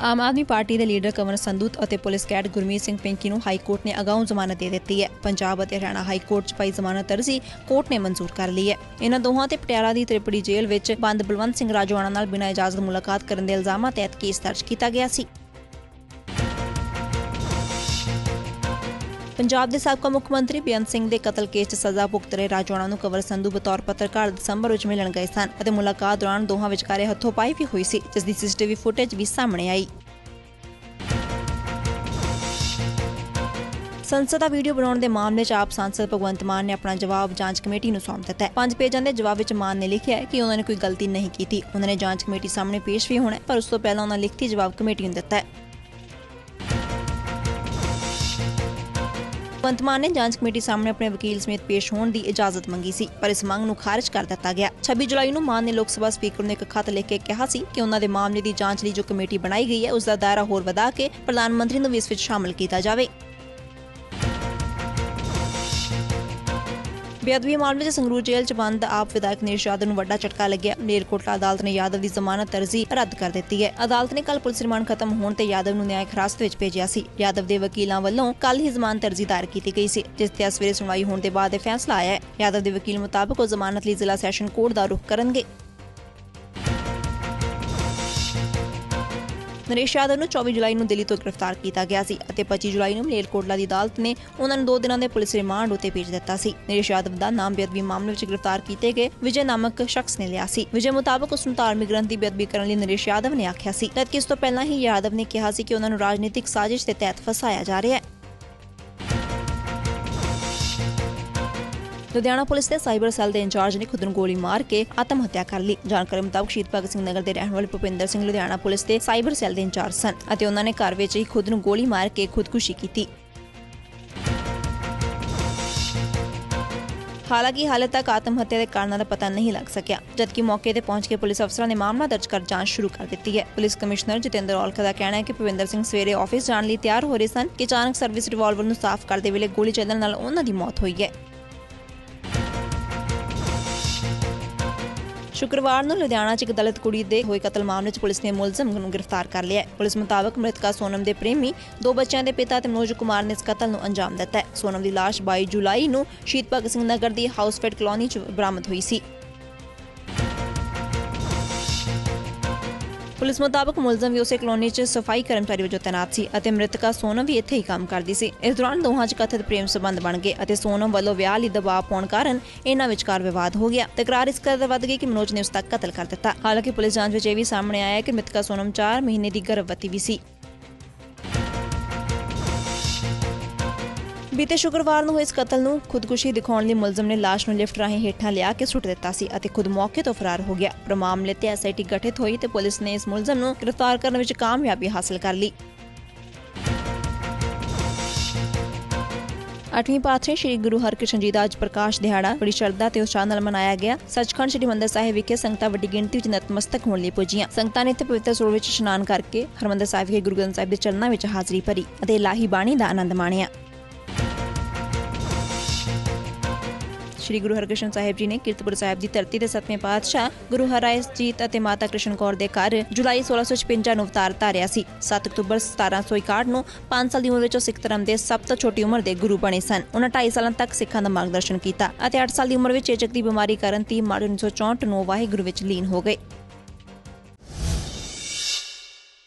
ਆਮ Aadmi Party ਦੇ leader Kanwar Sandhu ਅਤੇ police ਕੈਡ Gurmeet Singh Pinky ਨੂੰ ਹਾਈ ਕੋਰਟ ਨੇ ਅਗਾਊਂ ਜ਼ਮਾਨਤ ਦੇ ਦਿੱਤੀ ਹੈ। ਪੰਜਾਬ ਅਤੇ ਹਰਿਆਣਾ ਹਾਈ ਕੋਰਟ 'ਚ ਪਾਈ ਜ਼ਮਾਨਤ ਅਰਜ਼ੀ ਕੋਰਟ ਨੇ ਮਨਜ਼ੂਰ ਕਰ ਲਈ ਹੈ। ਇਹਨਾਂ ਦੋਹਾਂ ਤੇ ਪਟਿਆਲਾ ਦੀ ਤ੍ਰਿਪੜੀ ਜੇਲ੍ਹ ਵਿੱਚ ਬੰਦ ਬਲਵੰਤ ਸਿੰਘ ਰਾਜੋਆਣਾ ਨਾਲ ਬਿਨਾਂ ਇਜਾਜ਼ਤ ਮੁਲਾਕਾਤ ਕਰਨ ਦੇ ਇਲਜ਼ਾਮਾਂ ਤਹਿਤ ਕੇਸ ਦਰਜ ਕੀਤਾ ਗਿਆ ਸੀ। ਪੰਜਾਬ ਦੇ ਸਾਬਕਾ ਮੁੱਖ ਮੰਤਰੀ ਬੇਅੰਤ ਸਿੰਘ ਦੇ ਕਤਲ ਕੇਸ 'ਚ ਸਜ਼ਾ ਭੁਗਤ ਰਹੇ ਰਾਜੋਆਣਾ ਨੂੰ ਕਵਰ ਸੰਧੂ ਬਤੌਰ ਪੱਤਰਕਾਰ ਦਸੰਬਰ ਵਿੱਚ ਮਿਲਣ ਗਏ ਸਨ ਅਤੇ ਮੁਲਾਕਾਤ ਦੌਰਾਨ ਦੋਹਾਂ ਵਿਚਕਾਰੇ ਹੱਥੋਂ ਵੀ ਹੋਈ ਸੀ, ਜਿਸ ਦੀ ਸੀਸੀਟੀਵੀ ਫੁਟੇਜ ਵੀ ਸਾਹਮਣੇ ਆਈ। ਸੰਸਦ ਦਾ ਵੀਡੀਓ ਬਣਾਉਣ ਦੇ ਮਾਮਲੇ 'ਚ ਆਪ ਸੰਸਦ ਭਗਵੰਤ ਮਾਨ ਨੇ ਆਪਣਾ ਜਵਾਬ ਜਾਂਚ ਕਮੇਟੀ ਨੂੰ ਸੌਂਪ ਦਿੱਤਾ ਹੈ। ਪੰਜ ਪੇਜਾਂ ਦੇ ਜਵਾਬ ਵਿੱਚ ਮਾਨ ਨੇ ਲਿਖਿਆ ਹੈ ਕਿ ਉਹਨਾਂ ਨੇ ਕੋਈ ਗਲਤੀ ਨਹੀਂ ਕੀਤੀ। ਉਹਨਾਂ ਨੇ ਜਾਂਚ ਕਮੇਟੀ ਸਾਹਮਣੇ ਪੇਸ਼ ਵੀ ਹੋਣਾ ਪਰ ਉਸ ਤੋਂ ਪਹਿਲਾਂ ਉਹਨਾਂ ਲਿਖਤੀ ਜਵਾਬ ਕਮੇਟੀ ਨੂੰ ਦਿੱਤਾ ਹੈ। ਭਗਵੰਤ ਮਾਨ ਨੇ ਜਾਂਚ ਕਮੇਟੀ ਸਾਹਮਣੇ ਆਪਣੇ ਵਕੀਲ ਸਮੇਤ ਪੇਸ਼ ਹੋਣ ਦੀ ਇਜਾਜ਼ਤ ਮੰਗੀ ਸੀ, ਪਰ ਇਸ ਮੰਗ ਨੂੰ ਖਾਰਜ ਕਰ ਦਿੱਤਾ ਗਿਆ। 26 ਜੁਲਾਈ ਨੂੰ ਮਾਨ ਨੇ ਲੋਕ ਸਭਾ ਸਪੀਕਰ ਨੂੰ ਇੱਕ ਖਤ ਲਿਖ ਕੇ ਕਿਹਾ ਸੀ ਕਿ ਉਹਨਾਂ ਦੇ ਮਾਮਲੇ ਦੀ ਜਾਂਚ ਲਈ ਜੋ ਕਮੇਟੀ ਬਣਾਈ ਗਈ ਹੈ, ਉਸ ਦਾ ਦਾਇਰਾ ਹੋਰ ਵਧਾ ਕੇ ਪ੍ਰਧਾਨ ਮੰਤਰੀ ਨੂੰ ਵੀ ਇਸ ਵਿੱਚ ਸ਼ਾਮਲ ਕੀਤਾ ਜਾਵੇ। ਬੇਅਦਬੀ ਮਾਮਲੇ 'ਚ ਸੰਗਰੂਰ ਜੇਲ੍ਹ 'ਚ ਬੰਦ ਆਪ ਵਿਧਾਇਕ ਨੀਰਜ ਯਾਦਵ ਨੂੰ ਵੱਡਾ ਝਟਕਾ ਲੱਗਿਆ। ਮਲੇਰਕੋਟਲਾ ਅਦਾਲਤ ਨੇ ਯਾਦਵ ਦੀ ਜ਼ਮਾਨਤ ਅਰਜ਼ੀ ਰੱਦ ਕਰ ਦਿੱਤੀ ਹੈ। ਅਦਾਲਤ ਨੇ ਕੱਲ ਪੁਲਿਸ ਰਿਮਾਂਡ ਖਤਮ ਹੋਣ ਤੇ ਯਾਦਵ ਨੂੰ ਨਿਆਇਕ ਹਿਰਾਸਤ ਵਿੱਚ ਭੇਜਿਆ ਸੀ। ਯਾਦਵ ਦੇ ਵਕੀਲਾਂ ਵੱਲੋਂ ਕੱਲ ਹੀ ਜ਼ਮਾਨਤ ਅਰਜ਼ੀ ਦਾਇਰ ਕੀਤੀ ਗਈ ਸੀ, ਜਿਸ ਤੇ ਅੱਜ ਸਵੇਰੇ ਸੁਣਵਾਈ ਹੋਣ ਦੇ ਬਾਅਦ ਇਹ ਫੈਸਲਾ ਆਇਆ ਹੈ। ਯਾਦਵ ਦੇ ਵਕੀਲ ਮੁਤਾਬਕ ਉਹ ਜ਼ਮਾਨਤ ਲਈ ਜ਼ਿਲ੍ਹਾ ਸੈਸ਼ਨ ਕੋਰਟ ਦਾ ਰੁਖ ਕਰਨਗੇ। ਨਰੇਸ਼ ਯਾਦਵ ਨੂੰ 24 ਜੁਲਾਈ ਨੂੰ ਦਿੱਲੀ ਤੋਂ ਗ੍ਰਿਫਤਾਰ ਕੀਤਾ ਗਿਆ ਸੀ ਅਤੇ 25 ਜੁਲਾਈ ਨੂੰ ਮਲੇਰਕੋਟਲਾ ਦੀ ਅਦਾਲਤ ਨੇ ਉਹਨਾਂ ਨੂੰ 2 ਦਿਨਾਂ ਦੇ ਪੁਲਿਸ ਰਿਮਾਂਡ ਉਤੇ ਭੇਜ ਦਿੱਤਾ ਸੀ। ਨਰੇਸ਼ ਯਾਦਵ ਦਾ ਨਾਮ ਬੇਅਦਬੀ ਮਾਮਲੇ ਵਿੱਚ ਗ੍ਰਿਫਤਾਰ ਕੀਤੇ ਗਏ ਵਿਜੇ ਨਾਮਕ ਸ਼ਖਸ ਨੇ ਲਿਆ ਸੀ। ਵਿਜੇ ਮੁਤਾਬਕ ਉਸ ਨੂੰ ਧਾਰਮਿਕ ਗ੍ਰੰਥ ਦੀ ਬੇਅਦਬੀ ਕਰਨ ਲਈ ਨਰੇਸ਼ ਯਾਦਵ ਨੇ ਆਖਿਆ ਸੀ। ਜਦਕਿ ਇਸ ਤੋਂ ਪਹਿਲਾਂ ਹੀ ਯਾਦਵ ਨੇ ਕਿਹਾ ਸੀ ਕਿ ਉਹਨਾਂ ਨੂੰ ਰਾਜਨੀਤਿਕ ਸਾਜ਼ਿਸ਼ ਦੇ ਤਹਿਤ ਫਸਾਇਆ ਜਾ ਰਿਹਾ ਹੈ। ਲੁਧਿਆਣਾ ਪੁਲਿਸ ਦੇ ਸਾਈਬਰ ਸੈੱਲ ਦੇ ਇੰਚਾਰਜ ਨੇ ਖੁਦ ਨੂੰ ਗੋਲੀ ਮਾਰ ਕੇ ਆਤਮ ਹੱਤਿਆ ਕਰ ਲਈ। ਜਾਣਕਾਰੀ ਮੁਤਾਬਕ ਸ਼ਹੀਦ ਭਗਤ ਸਿੰਘ ਨਗਰ ਦੇ ਰਹਿਣ ਵਾਲੇ ਭੁਪਿੰਦਰ ਸਿੰਘ ਲੁਧਿਆਣਾ ਪੁਲਿਸ ਦੇ ਸਾਈਬਰ ਸੈੱਲ ਦੇ ਇੰਚਾਰਜ ਸਨ ਅਤੇ ਉਹਨਾਂ ਨੇ ਘਰ ਵਿੱਚ ਹੀ ਖੁਦ ਨੂੰ ਗੋਲੀ ਮਾਰ ਕੇ ਖੁਦਕੁਸ਼ੀ ਕੀਤੀ। ਹਾਲਾਂਕਿ ਹਾਲੇ ਤੱਕ ਆਤਮ ਹੱਤਿਆ ਦੇ ਕਾਰਨਾਂ ਦਾ ਪਤਾ ਨਹੀਂ ਲੱਗ ਸਕਿਆ, ਜਦਕਿ ਮੌਕੇ ਤੇ ਪਹੁੰਚ ਕੇ ਪੁਲਿਸ ਅਫਸਰਾਂ ਨੇ ਮਾਮਲਾ ਦਰਜ ਕਰ ਜਾਂਚ ਸ਼ੁਰੂ ਕਰ ਦਿੱਤੀ ਹੈ। ਪੁਲਿਸ ਕਮਿਸ਼ਨਰ ਜਤਿੰਦਰ ਔਲਖਾ ਦਾ ਕਹਿਣਾ ਹੈ ਕਿ ਭੁਪਿੰਦਰ ਸਿੰਘ ਸਵੇਰੇ ਆਫਿਸ ਜਾਣ ਲਈ ਤਿਆਰ ਹੋ ਰਹੇ ਸਨ ਕਿ ਅਚਾਨਕ ਸਰਵਿਸ ਰਿਵਾਲਵਰ ਨੂੰ ਸਾਫ਼ ਕਰਦੇ ਵੇਲੇ ਗੋਲੀ ਚੱਲਣ ਨਾਲ ਉਹਨਾਂ ਦੀ ਮੌਤ ਹੋਈ ਹੈ। ਸ਼ੁੱਕਰਵਾਰ ਨੂੰ ਲੁਧਿਆਣਾ 'ਚ ਇੱਕ ਦਲਿਤ ਕੁੜੀ ਦੇ ਹੋਏ ਕਤਲ ਮਾਮਲੇ 'ਚ ਪੁਲਿਸ ਨੇ ਮੁਲਜ਼ਮ ਨੂੰ ਗ੍ਰਿਫਤਾਰ ਕਰ ਲਿਆ ਹੈ। ਪੁਲਿਸ ਮੁਤਾਬਕ ਮ੍ਰਿਤਕਾ ਸੋਨਮ ਦੇ ਪ੍ਰੇਮੀ, ਦੋ ਬੱਚਿਆਂ ਦੇ ਪਿਤਾ ਤੇ ਮਨੋਜ ਕੁਮਾਰ ਨੇ ਇਸ ਕਤਲ ਨੂੰ ਅੰਜਾਮ ਦਿੱਤਾ ਹੈ। ਸੋਨਮ ਦੀ ਲਾਸ਼ 22 ਜੁਲਾਈ ਨੂੰ ਸ਼ਹੀਦ ਭਗਤ ਸਿੰਘ ਨਗਰ ਦੀ ਹਾਊਸਫੈਟ ਕਲੋਨੀ 'ਚ ਬਰਾਮਦ ਹੋਈ ਸੀ। ਪੁਲਿਸ ਮੁਤਾਬਕ ਮੁਲਜ਼ਮ ਵੀ ਉਸੇ ਕਲੋਨੀ 'ਚ ਸਫ਼ਾਈ ਕਰਮਚਾਰੀ ਵਜੋਂ ਤੈਨਾਤ ਸੀ ਅਤੇ ਮ੍ਰਿਤਕਾ ਸੋਨਮ ਵੀ ਇੱਥੇ ਹੀ ਕੰਮ ਕਰਦੀ ਸੀ। ਇਸ ਦੌਰਾਨ ਦੋਹਾਂ 'ਚ ਕਥਿਤ ਪ੍ਰੇਮ ਸੰਬੰਧ ਬਣ ਗਏ ਅਤੇ ਸੋਨਮ ਵੱਲੋਂ ਵਿਆਹ ਲਈ ਦਬਾਅ ਪਾਉਣ ਕਾਰਨ ਇਹਨਾਂ ਵਿਚਕਾਰ ਵਿਵਾਦ ਹੋ ਗਿਆ। ਤਕਰਾਰ ਇਸ ਕਦਰ ਵੱਧ ਗਈ ਕਿ ਮਨੋਜ ਨੇ ਉਸ ਦਾ ਕਤਲ ਕਰ ਦਿੱਤਾ। ਹਾਲਾਂਕਿ ਪੁਲਿਸ ਜਾਂਚ ਵਿੱਚ ਇਹ ਵੀ ਸਾਹਮਣੇ ਆਇਆ ਕਿ ਮ੍ਰਿਤਕਾ ਸੋਨਮ 4 ਮਹੀਨੇ ਦੀ ਗਰਭਵਤੀ ਵੀ ਸੀ। ਬੀਤੇ ਸ਼ੁੱਕਰਵਾਰ ਨੂੰ ਇਸ ਕਤਲ ਨੂੰ ਖੁਦਕੁਸ਼ੀ ਦਿਖਾਉਣ ਲਈ ਮੁਲਜ਼ਮ ਨੇ ਲਾਸ਼ ਨੂੰ ਲਿਫਟ ਰਾਹੀਂ ਹੇਠਾਂ ਲਿਆ ਕੇ ਸੁੱਟ ਦਿੱਤਾ ਸੀ ਅਤੇ ਖੁਦ ਮੌਕੇ ਤੋਂ ਫਰਾਰ ਹੋ ਗਿਆ। ਪਰ ਮਾਮਲੇ ਤੇ ਐਸਆਈਟੀ ਗਠਿਤ ਹੋਈ ਤੇ ਪੁਲਿਸ ਨੇ ਇਸ ਮੁਲਜ਼ਮ ਨੂੰ ਗ੍ਰਿਫਤਾਰ ਕਰਨ ਵਿੱਚ ਕਾਮਯਾਬੀ ਹਾਸਲ ਕਰ ਲਈ। ਅੱਠਵੀਂ ਪਾਤਸ਼ਾਹੀ ਸ੍ਰੀ ਗੁਰੂ ਹਰਕ੍ਰਿਸ਼ਨ ਜੀ ਦਾ ਅੱਜ ਪ੍ਰਕਾਸ਼ ਦਿਹਾੜਾ ਬੜੀ ਸ਼ਰਧਾ ਤੇ ਉਤਸ਼ਾਹ ਨਾਲ ਮਨਾਇਆ ਗਿਆ। ਸੱਚਖੰਡ ਸ੍ਰੀ ਮੰਦਰ ਸਾਹਿਬ ਵਿਖੇ ਸੰਗਤਾਂ ਵੱਡੀ ਗਿਣਤੀ ਵਿੱਚ ਨਤਮਸਤਕ ਹੋਣ ਲਈ ਪੁੱਜੀਆਂ। ਸੰਗਤਾਂ ਨੇ ਇੱਥੇ ਪਵਿੱਤਰ ਸਰੋਵਰ ਵਿੱਚ ਇਸ਼ਨਾਨ ਕਰਕੇ ਹਰਮੰਦਰ ਸਾਹਿਬ ਵਿਖੇ ਗੁਰੂ ਗ੍ਰੰਥ ਸਾਹਿਬ ਦੇ ਚਰਨਾਂ ਵਿੱਚ ਹਾਜ਼ਰੀ ਭਰੀ ਅਤੇ ਇਲਾਹੀ ਬਾਣੀ ਦਾ ਆਨੰਦ ਮਾਣਿਆ। ਸ਼੍ਰੀ ਗੁਰੂ ਹਰਕ੍ਰਿਸ਼ਨ ਸਾਹਿਬ ਜੀ ਨੇ ਕੀਰਤਪੁਰ ਸਾਹਿਬ ਦੀ ਧਰਤੀ ਤੇ ਸਤਵੇਂ ਪਾਤਸ਼ਾਹ ਗੁਰੂ ਹਰਾਇ ਜੀਤ ਅਤੇ ਮਾਤਾ ਕ੍ਰਿਸ਼ਨ ਕੌਰ ਦੇ ਘਰ ਜੁਲਾਈ 1656 ਨੂੰ ਅਵਤਾਰ ਧਾਰਿਆ ਸੀ। 7 ਅਕਤੂਬਰ 1761 ਨੂੰ 5 ਸਾਲ ਦੀ ਉਮਰ ਵਿੱਚ ਉਹ ਸਿੱਖ ਧਰਮ ਦੇ ਸਭ ਤੋਂ ਛੋਟੀ ਉਮਰ ਦੇ ਗੁਰੂ ਬਣੇ ਸਨ। ਉਹਨਾਂ 2.5 ਸਾਲਾਂ ਤੱਕ ਸਿੱਖਾਂ ਦਾ ਮਾਰਗਦਰਸ਼ਨ ਕੀਤਾ ਅਤੇ 8 ਸਾਲ ਦੀ ਉਮਰ ਵਿੱਚ ਚੇਚਕ ਦੀ ਬਿਮਾਰੀ ਕਾਰਨ 30 ਮਾਰਚ 1964 ਨੂੰ ਵਾਹਿਗੁਰੂ ਵਿੱਚ ਲੀਨ ਹੋ ਗਏ।